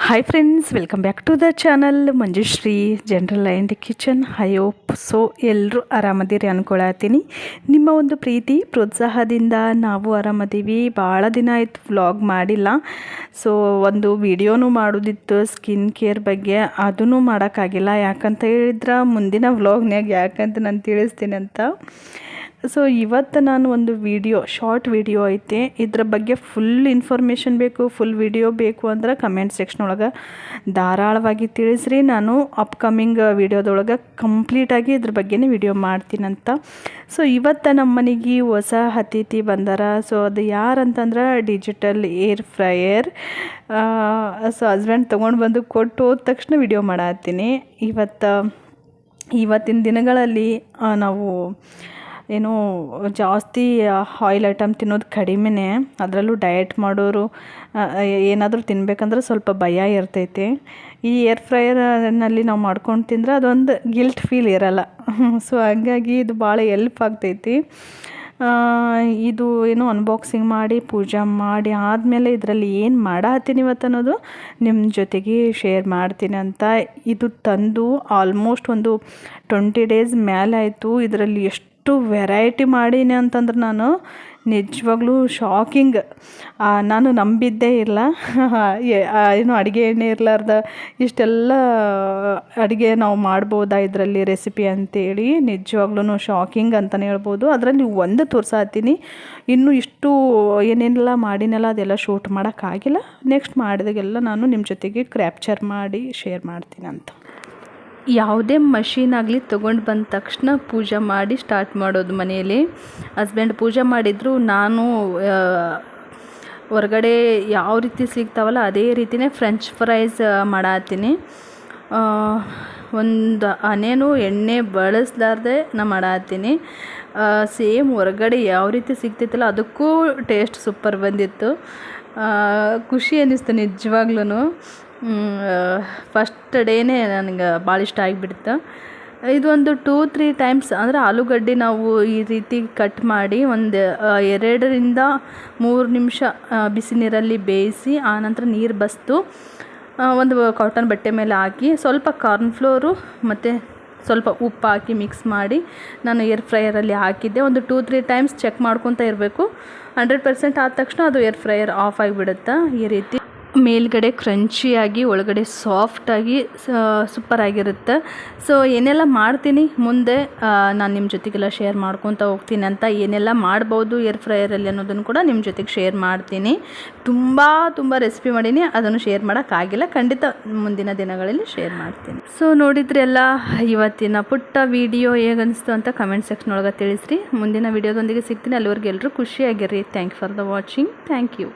Hi friends welcome back to the channel Manjushree general and kitchen I hope so ಎಲ್ಲರೂ ಆರಾಮದಿರಿ ಅಂದ್ಕೊಳತ್ತೀನಿ ನಿಮ್ಮ ಒಂದು ಪ್ರೀತಿ, ಪ್ರೋತ್ಸಾಹದಿಂದ ನಾವು ಆರಾಮದೀವಿ. ಭಾಳ ದಿನ ಆಯಿತು ವ್ಲಾಗ್ ಮಾಡಿಲ್ಲ. ಸೊ ಒಂದು ವಿಡಿಯೋನೂ ಮಾಡೋದಿತ್ತು ಸ್ಕಿನ್ ಕೇರ್ ಬಗ್ಗೆ. ಅದೂ ಮಾಡೋಕ್ಕಾಗಿಲ್ಲ. ಯಾಕಂತ ಹೇಳಿದ್ರೆ, ಮುಂದಿನ ವ್ಲಾಗ್ನಾಗ ಯಾಕಂತ ನಾನು ತಿಳಿಸ್ತೀನಿ ಅಂತ. ಸೊ ಇವತ್ತು ನಾನು ಒಂದು ವಿಡಿಯೋ ಶಾರ್ಟ್ ವಿಡಿಯೋ ಐತೆ. ಇದ್ರ ಬಗ್ಗೆ ಫುಲ್ ಇನ್ಫಾರ್ಮೇಷನ್ ಬೇಕು ಫುಲ್ ವಿಡಿಯೋ ಬೇಕು ಅಂದ್ರೆ ಕಮೆಂಟ್ ಸೆಕ್ಷನ್ ಒಳಗೆ ಧಾರಾಳವಾಗಿ ತಿಳಿಸ್ರಿ. ನಾನು ಅಪ್ಕಮಿಂಗ್ ವಿಡಿಯೋದೊಳಗೆ ಕಂಪ್ಲೀಟಾಗಿ ಇದ್ರ ಬಗ್ಗೆನೇ ವಿಡಿಯೋ ಮಾಡ್ತೀನಂತ. ಸೊ ಇವತ್ತು ನಮ್ಮ ಮನೆಗೆ ಹೊಸ ಅತಿಥಿ ಬಂದಾರ. ಸೊ ಅದು ಯಾರಂತಂದ್ರೆ digital air fryer so husband ತೊಗೊಂಡು ಬಂದು ಕೊಟ್ಟು ಹೋದ ತಕ್ಷಣ ವಿಡಿಯೋ ಮಾಡತ್ತೀನಿ. ಇವತ್ತು, ಇವತ್ತಿನ ದಿನಗಳಲ್ಲಿ ನಾವು ಏನು ಜಾಸ್ತಿ ಆಯಿಲ್ ಐಟಮ್ ತಿನ್ನೋದು ಕಡಿಮೆನೇ ಅದರಲ್ಲೂ ಡಯಟ್ ಮಾಡೋರು ಏನಾದರೂ ತಿನ್ಬೇಕಂದ್ರೆ ಸ್ವಲ್ಪ ಭಯ ಇರ್ತೈತಿ. ಈ ಏರ್ ಫ್ರೈಯರ್ನಲ್ಲಿ ನಾವು ಮಾಡ್ಕೊಂಡು ತಿಂದರೆ ಅದೊಂದು ಗಿಲ್ಟ್ ಫೀಲ್ ಇರಲ್ಲ. ಸೊ ಹಂಗಾಗಿ ಇದು ಭಾಳ ಎಲ್ಪ್ ಆಗ್ತೈತಿ. ಇದು ಏನು ಅನ್ಬಾಕ್ಸಿಂಗ್ ಮಾಡಿ, ಪೂಜೆ ಮಾಡಿ, ಆದಮೇಲೆ ಇದರಲ್ಲಿ ಏನು ಮಾಡತ್ತೀನಿ ಇವತ್ತು ಅನ್ನೋದು ನಿಮ್ಮ ಜೊತೆಗೆ ಶೇರ್ ಮಾಡ್ತೀನಿ ಅಂತ ಇದು ತಂದು ಆಲ್ಮೋಸ್ಟ್ ಒಂದು ಟ್ವೆಂಟಿ ಡೇಸ್ ಮೇಲೆ ಆಯಿತು. ಇದರಲ್ಲಿ ಎಷ್ಟು ವೆರೈಟಿ ಮಾಡೀನಿ ಅಂತಂದ್ರೆ ನಾನು ನಿಜವಾಗ್ಲೂ ಶಾಕಿಂಗ್. ನಾನು ನಂಬಿದ್ದೇ ಇಲ್ಲ. ಏನು ಅಡುಗೆ ಎಣ್ಣೆ ಇರಲಾರ್ದ ಇಷ್ಟೆಲ್ಲ ಅಡುಗೆ ನಾವು ಮಾಡ್ಬೋದಾ ಇದರಲ್ಲಿ ರೆಸಿಪಿ ಅಂತೇಳಿ ನಿಜವಾಗ್ಲೂ ಶಾಕಿಂಗ್ ಅಂತಲೇ ಹೇಳ್ಬೋದು. ಅದರಲ್ಲಿ ಒಂದು ತೋರ್ಸಾತೀನಿ. ಇನ್ನೂ ಇಷ್ಟು ಏನೇನೆಲ್ಲ ಮಾಡಿನೆಲ್ಲ ಅದೆಲ್ಲ ಶೂಟ್ ಮಾಡೋಕ್ಕಾಗಿಲ್ಲ. ನೆಕ್ಸ್ಟ್ ಮಾಡಿದಾಗೆಲ್ಲ ನಾನು ನಿಮ್ಮ ಜೊತೆಗೆ ಕ್ರ್ಯಾಪ್ಚರ್ ಮಾಡಿ ಶೇರ್ ಮಾಡ್ತೀನಿ ಅಂತ ಯಾವುದೇ ಮಷೀನ್ ಆಗಲಿ ತೊಗೊಂಡು ಬಂದ ತಕ್ಷಣ ಪೂಜೆ ಮಾಡಿ ಸ್ಟಾರ್ಟ್ ಮಾಡೋದು ಮನೆಯಲ್ಲಿ. ಹಸ್ಬೆಂಡ್ ಪೂಜೆ ಮಾಡಿದ್ರು, ನಾನು ಹೊರಗಡೆ ಯಾವ ರೀತಿ ಸಿಗ್ತಾವಲ್ಲ ಅದೇ ರೀತಿಯೇ ಫ್ರೆಂಚ್ ಫ್ರೈಸ್ ಮಾಡತ್ತೀನಿ. ಒಂದು ಹನೇನು ಎಣ್ಣೆ ಬಳಸ್ಲಾರ್ದೆ ನಾ ಮಾಡತ್ತೀನಿ. ಸೇಮ್ ಹೊರಗಡೆ ಯಾವ ರೀತಿ ಸಿಗ್ತಿತ್ತಲ್ಲ ಅದಕ್ಕೂ ಟೇಸ್ಟ್ ಸೂಪರ್ ಬಂದಿತ್ತು. ಖುಷಿ ಅನ್ನಿಸ್ತು ನಿಜವಾಗ್ಲೂ ಫಸ್ಟ್ ಡೇನೇ ನನಗೆ ಭಾಳ ಇಷ್ಟ ಆಗಿಬಿಡ್ತು. ಇದೊಂದು ಟೂ ತ್ರೀ ಟೈಮ್ಸ್ ಅಂದರೆ ಆಲೂಗಡ್ಡೆ ನಾವು ಈ ರೀತಿ ಕಟ್ ಮಾಡಿ ಒಂದು ಎರಡರಿಂದ ಮೂರು ನಿಮಿಷ ಬಿಸಿ ನೀರಲ್ಲಿ ಬೇಯಿಸಿ ಆನಂತರ ನೀರು ಬಸ್ದು ಒಂದು ಕಾಟನ್ ಬಟ್ಟೆ ಮೇಲೆ ಹಾಕಿ ಸ್ವಲ್ಪ ಕಾರ್ನ್ಫ್ಲೋರು ಮತ್ತು ಸ್ವಲ್ಪ ಉಪ್ಪು ಹಾಕಿ ಮಿಕ್ಸ್ ಮಾಡಿ ನಾನು ಏರ್ ಫ್ರೈಯರಲ್ಲಿ ಹಾಕಿದ್ದೆ. ಒಂದು ಟೂ ತ್ರೀ ಟೈಮ್ಸ್ ಚೆಕ್ ಮಾಡ್ಕೊತಾ ಇರಬೇಕು. ಹಂಡ್ರೆಡ್ ಪರ್ಸೆಂಟ್ ಆದ ತಕ್ಷಣ ಅದು ಏರ್ ಫ್ರೈಯರ್ ಆಫ್ ಆಗಿಬಿಡುತ್ತೆ ಈ ರೀತಿ. ಮೇಲ್ಗಡೆ ಕ್ರಂಚಿಯಾಗಿ ಒಳಗಡೆ ಸಾಫ್ಟಾಗಿ ಸೂಪರ್ ಆಗಿರುತ್ತೆ. ಸೊ ಏನೆಲ್ಲ ಮಾಡ್ತೀನಿ? ಮುಂದೆ ನಾನು ನಿಮ್ಮ ಜೊತೆಗೆಲ್ಲ ಶೇರ್ ಮಾಡ್ಕೊತ ಹೋಗ್ತೀನಿ ಅಂತ. ಏನೆಲ್ಲ ಮಾಡ್ಬೋದು ಏರ್ ಫ್ರೈಯರಲ್ಲಿ ಅನ್ನೋದನ್ನು ಕೂಡ ನಿಮ್ಮ ಜೊತೆಗೆ ಶೇರ್ ಮಾಡ್ತೀನಿ. ತುಂಬ ತುಂಬ ರೆಸಿಪಿ ಮಾಡೀನಿ. ಅದನ್ನು ಶೇರ್ ಮಾಡೋಕ್ಕಾಗಿಲ್ಲ ಖಂಡಿತ ಮುಂದಿನ ದಿನಗಳಲ್ಲಿ ಶೇರ್ ಮಾಡ್ತೀನಿ. ಸೊ ನೋಡಿದ್ರೆಲ್ಲ ಇವತ್ತಿನ ಪುಟ್ಟ ವಿಡಿಯೋ ಹೇಗನ್ನಿಸ್ತು ಅಂತ ಕಮೆಂಟ್ ಸೆಕ್ಷನ್ ಒಳಗೆ ತಿಳಿಸ್ರಿ. ಮುಂದಿನ ವಿಡಿಯೋದೊಂದಿಗೆ ಸಿಗ್ತೀನಿ. ಅಲ್ಲಿವರೆಗೆ ಎಲ್ಲರೂ ಖುಷಿಯಾಗಿರ್ರಿ. Thank for the watching thank you